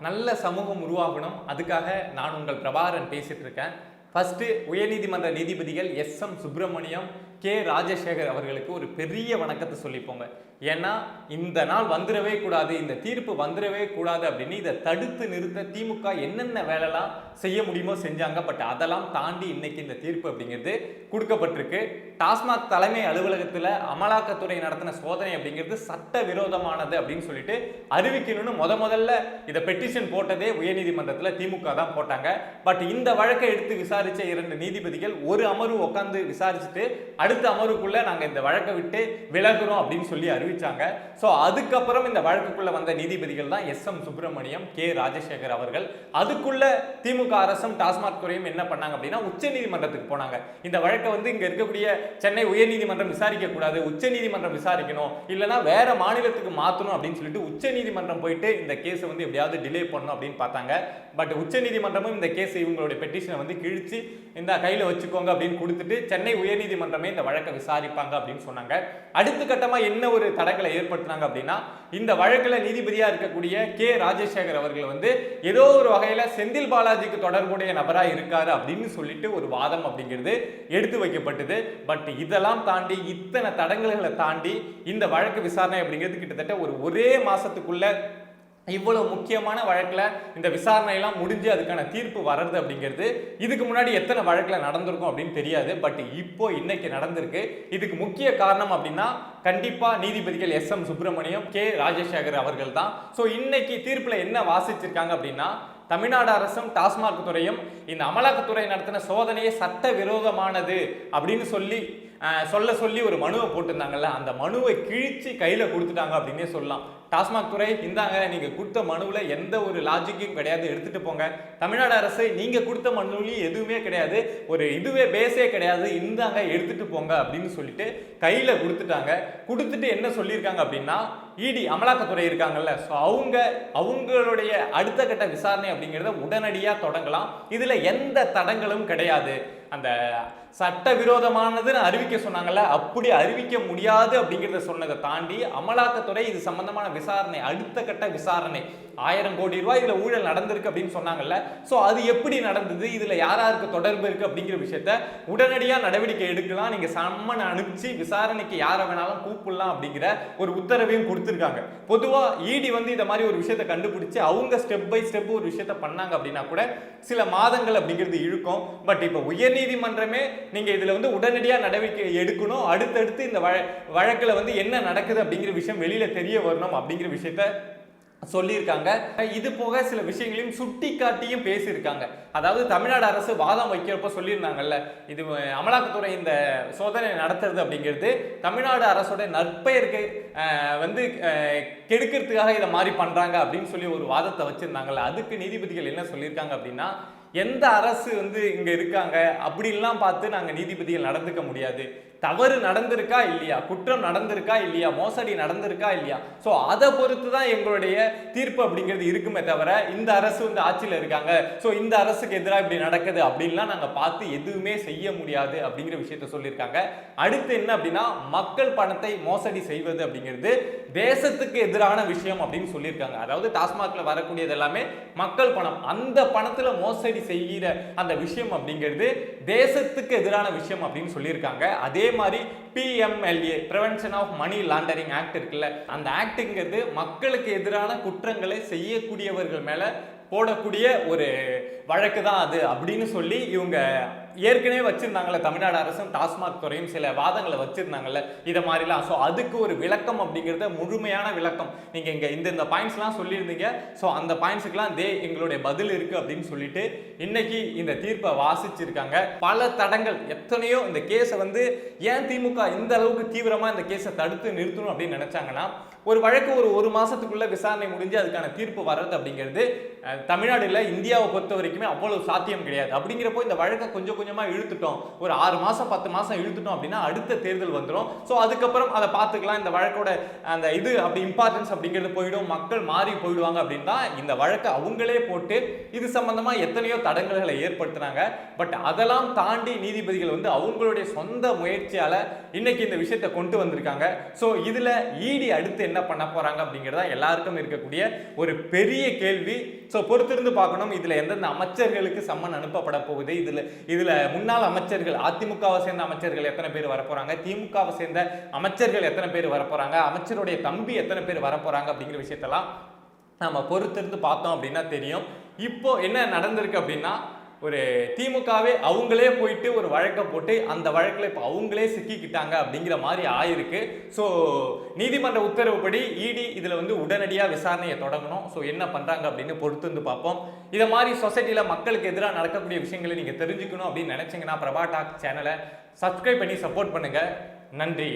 நல்ல சமூகம் உருவாகணும். அதுக்காக நான் உங்கள் பிரபாகரன் பேசிகிட்டு இருக்கேன். ஃபஸ்ட்டு உயர்நீதிமன்ற நீதிபதிகள் S M Subramaniam K Rajasekar அவர்களுக்கு ஒரு பெரிய வணக்கத்தை சொல்லிப்போங்க. ஏன்னா இந்த நாள் வந்துடவே கூடாது இந்த தீர்ப்பு வந்துடவே கூடாது அப்படின்னு இதை தடுத்து நிறுத்த திமுக என்னென்ன வேலைலாம் செய்ய முடியுமோ செஞ்சாங்க. பட் அதெல்லாம் தாண்டி இன்னைக்கு இந்த தீர்ப்பு அப்படிங்கிறது கொடுக்கப்பட்டிருக்கு. டாஸ்மாக் தலைமை அலுவலகத்தில் அமலாக்கத்துறை நடத்தின சோதனை அப்படிங்கிறது சட்ட விரோதமானது அப்படின்னு சொல்லிட்டு அறிவிக்கணும்னு முத முதல்ல இதை பெட்டிஷன் போட்டதே உயர்நீதிமன்றத்தில் திமுக தான் போட்டாங்க. பட் இந்த வழக்கை எடுத்து விசாரித்த இரண்டு நீதிபதிகள் ஒரு அமர்வு உட்காந்து விசாரிச்சுட்டு அடுத்த அமர்வுக்குள்ளே நாங்கள் இந்த வழக்கை விட்டு விலகுறோம் அப்படின்னு சொல்லி அறிவித்தாங்க ஸோ அதுக்கப்புறம் இந்த வழக்குக்குள்ளே வந்த நீதிபதிகள் தான் S M Subramaniam K Rajasekar அவர்கள். அதுக்குள்ள திமுக அரசும் டாஸ்மாக் துறையும் என்ன பண்ணாங்க அப்படின்னா உச்ச நீதிமன்றத்துக்கு போனாங்க. இந்த வழக்கை வந்து இங்கே இருக்கக்கூடிய சென்னை உயர்நீதிமன்றம் விசாரிக்க கூடாது. உச்ச நீதிமன்றம் விசாரிக்கணும். இல்லைன்னா வேற மாநிலத்துக்கு மாற்றணும் அப்படின்னு சொல்லிட்டு உச்ச நீதிமன்றம் போயிட்டு இந்த கேஸை வந்து எப்படியாவது டிலே பண்ணணும் அப்படின்னு பார்த்தாங்க. பட் உச்ச நீதிமன்றமும் இந்த கேஸ் இவங்களுடைய பெட்டிஷனை வந்து கிழிச்சு இந்த கையில் வச்சுக்கோங்க அப்படின்னு கொடுத்துட்டு சென்னை உயர்நீதிமன்றமே இந்த வழக்கை விசாரிப்பாங்க அப்படின்னு சொன்னாங்க. அடுத்த கட்டமா என்ன ஒரு தடங்களை ஏற்படுத்தினாங்க அப்படின்னா இந்த வழக்குல நீதிபதியா இருக்கக்கூடிய கே. ராஜசேகர் அவர்கள் வந்து ஏதோ ஒரு வகையில செந்தில் பாலாஜிக்கு தொடர்புடைய நபரா இருக்காரு அப்படின்னு சொல்லிட்டு ஒரு வாதம் அப்படிங்கிறது எடுத்து வைக்கப்பட்டது. பட் இதெல்லாம் தாண்டி இத்தனை தடங்கல்களை தாண்டி இந்த வழக்கு விசாரணை அப்படிங்கிறது கிட்டத்தட்ட ஒரு ஒரே மாசத்துக்குள்ள இவ்வளவு முக்கியமான வழக்கில் இந்த விசாரணை எல்லாம் முடிஞ்சு அதுக்கான தீர்ப்பு வர்றது அப்படிங்கிறது இதுக்கு முன்னாடி எத்தனை வழக்கில் நடந்திருக்கும் அப்படின்னு தெரியாது பட் இப்போ இன்னைக்கு நடந்திருக்கு. இதுக்கு முக்கிய காரணம் அப்படின்னா கண்டிப்பாக நீதிபதிகள் S M Subramaniam K Rajasekar அவர்கள் தான். ஸோ இன்னைக்கு தீர்ப்பில் என்ன வாசிச்சிருக்காங்க அப்படின்னா தமிழ்நாடு அரசும் டாஸ்மாக் துறையும் இந்த அமலாக்கத்துறை நடத்தின சோதனையே சட்ட விரோதமானது அப்படின்னு சொல்லி சொல்ல சொல்லி ஒரு மனுவை போட்டிருந்தாங்கல்ல அந்த மனுவை கிழிச்சு கையில் கொடுத்துட்டாங்க அப்படின்னே சொல்லலாம். டாஸ்மாக் துறை இந்தாங்க நீங்கள் கொடுத்த மனுவில் எந்த ஒரு லாஜிக்கும் கிடையாது எடுத்துகிட்டு போங்க. தமிழ்நாடு அரசு நீங்கள் கொடுத்த மனுவிலையும் எதுவுமே கிடையாது ஒரு இதுவே பேஸே கிடையாது இந்தாங்க எடுத்துகிட்டு போங்க அப்படின்னு சொல்லிட்டு கையில் கொடுத்துட்டாங்க. கொடுத்துட்டு என்ன சொல்லியிருக்காங்க அப்படின்னா இடி அமலாக்கத்துறை இருக்காங்கல்ல ஸோ அவங்க அவங்களுடைய அடுத்த கட்ட விசாரணை அப்படிங்கிறத உடனடியாக தொடங்கலாம். இதில் எந்த தடங்களும் கிடையாது. அந்த சட்டவிரோதமானதுன்னு அறிவிக்க சொன்னாங்கல்ல அப்படி அறிவிக்க முடியாது அப்படிங்கிறத சொன்னதை தாண்டி அமலாக்கத்துறை இது சம்பந்தமான விசாரணை அடுத்த கட்ட விசாரணை. ஆயிரம் கோடி ரூபாய் இதில் ஊழல் நடந்திருக்கு அப்படின்னு சொன்னாங்கல்ல. ஸோ அது எப்படி நடந்தது? இதில் யார் யாருக்கு தொடர்பு இருக்குது அப்படிங்கிற விஷயத்த உடனடியாக நடவடிக்கை எடுக்கலாம். நீங்கள் சம்மன் அனுப்பிச்சு விசாரணைக்கு யாரை வேணாலும் கூப்பிடலாம் அப்படிங்கிற ஒரு உத்தரவையும் கொடுத்துருக்காங்க. பொதுவாக இடி வந்து இந்த மாதிரி ஒரு விஷயத்தை கண்டுபிடிச்சு அவங்க ஸ்டெப் பை ஸ்டெப் ஒரு விஷயத்த பண்ணாங்க அப்படின்னா கூட சில மாதங்கள் அப்படிங்கிறது இழுக்கும். பட் இப்போ உயர் உயர்நீதிமன்றமே நீங்கள் இதில் வந்து உடனடியாக நடவடிக்கை எடுக்கணும். அடுத்தடுத்து இந்த வழ வழக்கில் வந்து என்ன நடக்குது அப்படிங்கிற விஷயம் வெளியில் தெரிய வரணும் அப்படிங்கிற விஷயத்த சொல்லியிருக்காங்க. இது போக சில விஷயங்களையும் சுட்டி காட்டியும் பேசியிருக்காங்க. அதாவது தமிழ்நாடு அரசு வாதம் வைக்கிறப்ப சொல்லியிருந்தாங்கல்ல இது அமலாக்கத்துறை இந்த சோதனை நடத்துறது அப்படிங்கிறது தமிழ்நாடு அரசோட நற்பெயருக்கு வந்து கெடுக்கிறதுக்காக இதை மாதிரி பண்ணுறாங்க அப்படின்னு சொல்லி ஒரு வாதத்தை வச்சுருந்தாங்கல்ல அதுக்கு நீதிபதிகள் என்ன சொல்லியிருக்காங்க அப்படின்னா எந்த அரசு வந்து இங்கே இருக்காங்க? அப்படின்லாம் பார்த்து நாங்கள் நீதிபதிகள் நடந்துக்க முடியாது. தவறு நடந்திருக்கா இல்லையா? குற்றம் நடந்திருக்கா இல்லையா? மோசடி நடந்திருக்கா இல்லையா? ஸோ அதை பொறுத்து தான் எங்களுடைய தீர்ப்பு அப்படிங்கிறது இருக்குமே தவிர இந்த அரசு வந்து ஆட்சியில் இருக்காங்க. ஸோ இந்த அரசுக்கு எதிராக இப்படி நடக்குது அப்படின்லாம் நாங்கள் பார்த்து எதுவுமே செய்ய முடியாது அப்படிங்கிற விஷயத்த சொல்லியிருக்காங்க. அடுத்து என்ன அப்படின்னா மக்கள் பணத்தை மோசடி செய்வது அப்படிங்கிறது தேசத்துக்கு எதிரான விஷயம் அப்படின்னு சொல்லியிருக்காங்க. அதாவது டாஸ்மாக்ல வரக்கூடியது எல்லாமே மக்கள் பணம். அந்த பணத்துல மோசடி செய்கிற அந்த விஷயம் அப்படிங்கிறது தேசத்துக்கு எதிரான விஷயம் அப்படின்னு சொல்லியிருக்காங்க. அதே அதே மாதிரி PMLA prevention of money laundering act இருக்குல்ல அந்த ஆக்டுங்கிறது மக்களுக்கு எதிரான குற்றங்களை செய்யக்கூடியவர்கள் மேல போடக்கூடிய ஒரு வழக்கு தான் அது அப்படின்னு சொல்லி இவங்க ஏற்கனவே வச்சுருந்தாங்கள தமிழ்நாடு அரசும் டாஸ்மாக் துறையும் சில வாதங்களை வச்சுருந்தாங்கல்ல இதை மாதிரிலாம். ஸோ அதுக்கு ஒரு விளக்கம் அப்படிங்கிறத முழுமையான விளக்கம். நீங்கள் இங்கே இந்த இந்த பாயிண்ட்ஸ்லாம் சொல்லியிருந்தீங்க. ஸோ அந்த பாயிண்ட்ஸுக்கெல்லாம் தே எங்களுடைய பதில் இருக்குது அப்படின்னு சொல்லிட்டு இன்னைக்கு இந்த தீர்ப்பை வாசிச்சிருக்காங்க. பல தடங்கள் எத்தனையோ இந்த கேஸை வந்து ஏன் திமுக இந்த அளவுக்கு தீவிரமாக இந்த கேஸை தடுத்து நிறுத்தணும் அப்படின்னு நினச்சாங்கன்னா ஒரு வழக்கு ஒரு ஒரு மாதத்துக்குள்ளே விசாரணை முடிஞ்சு அதுக்கான தீர்ப்பு வர்றது அப்படிங்கிறது தமிழ்நாடுல இந்தியாவை பொறுத்த வரைக்குமே அவ்வளோ சாத்தியம் கிடையாது. அப்படிங்கிறப்போ இந்த வழக்கை கொஞ்சம் கொஞ்சமாக இழுத்துட்டோம். ஒரு ஆறு மாதம் பத்து மாதம் இழுத்துட்டோம் அப்படின்னா அடுத்த தேர்தல் வந்துடும் ஸோ அதுக்கப்புறம் அதை பார்த்துக்கலாம். இந்த வழக்கோட அந்த இது அப்படி இம்பார்ட்டன்ஸ் அப்படிங்கிறது போயிடும். மக்கள் மாறி போயிடுவாங்க அப்படின்னா இந்த வழக்கை அவங்களே போட்டு இது சம்மந்தமாக எத்தனையோ தடங்கல்களை ஏற்படுத்துனாங்க. பட் அதெல்லாம் தாண்டி நீதிபதிகள் வந்து அவங்களுடைய சொந்த முயற்சியால் இன்னைக்கு இந்த விஷயத்தை கொண்டு வந்திருக்காங்க. ஸோ இதில் ஈடி அடுத்து என்ன என்ன பண்ண போகிறாங்க அப்படிங்கிறதா எல்லாருக்கும் இருக்கக்கூடிய ஒரு பெரிய கேள்வி. ஸோ பொறுத்திருந்து பார்க்கணும். இதில் எந்தெந்த அமைச்சர்களுக்கு சம்மன் அனுப்பப்பட போகுது? இதில் இதில் முன்னாள் அமைச்சர்கள் அதிமுகவை சேர்ந்த அமைச்சர்கள் எத்தனை பேர் வரப்போகிறாங்க திமுகவை சேர்ந்த அமைச்சர்கள் எத்தனை பேர் வரப்போகிறாங்க அமைச்சருடைய தம்பி எத்தனை பேர் வரப்போகிறாங்க அப்படிங்கிற விஷயத்தெல்லாம் நம்ம பொறுத்திருந்து பார்த்தோம் அப்படின்னா தெரியும். இப்போ என்ன நடந்திருக்கு அப்படின்னா ஒரு திமுகவே அவங்களே போயிட்டு ஒரு வழக்கை போட்டு அந்த வழக்கில் இப்போ அவங்களே சிக்கிக்கிட்டாங்க அப்படிங்கிற மாதிரி ஆயிருக்கு. ஸோ நீதிமன்ற உத்தரவுப்படி இடி இதில் வந்து உடனடியாக விசாரணையை தொடங்கணும். ஸோ என்ன பண்ணுறாங்க அப்படின்னு பொறுத்து வந்து பார்ப்போம். இதை மாதிரி சொசைட்டியில் மக்களுக்கு எதிராக நடக்கக்கூடிய விஷயங்களை நீங்கள் தெரிஞ்சுக்கணும் அப்படின்னு நினச்சிங்கன்னா பிரபா டாக் சேனலை சப்ஸ்கிரைப் பண்ணி சப்போர்ட் பண்ணுங்கள் நன்றி.